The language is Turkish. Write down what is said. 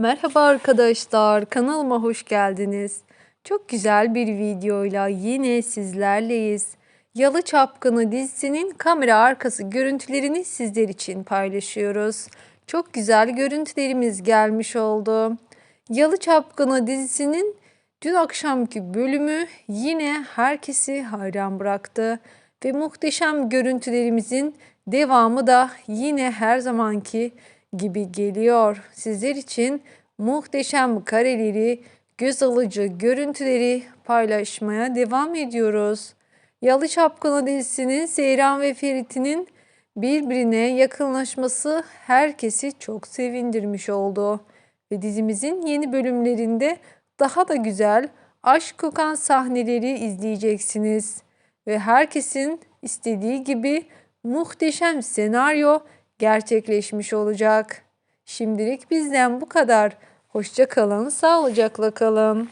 Merhaba arkadaşlar, kanalıma hoş geldiniz. Çok güzel bir videoyla yine sizlerleyiz. Yalı Çapkını dizisinin kamera arkası görüntülerini sizler için paylaşıyoruz. Çok güzel görüntülerimiz gelmiş oldu. Yalı Çapkını dizisinin dün akşamki bölümü yine herkesi hayran bıraktı. Ve muhteşem görüntülerimizin devamı da yine her zamanki gibi geliyor. Sizler için muhteşem kareleri, göz alıcı görüntüleri paylaşmaya devam ediyoruz. Yalı Çapkını dizisinin Seyran ve Ferit'inin birbirine yakınlaşması herkesi çok sevindirmiş oldu. Ve dizimizin yeni bölümlerinde daha da güzel aşk kokan sahneleri izleyeceksiniz. Ve herkesin istediği gibi muhteşem senaryo gerçekleşmiş olacak. Şimdilik bizden bu kadar. Hoşça kalın, sağlıcakla kalın.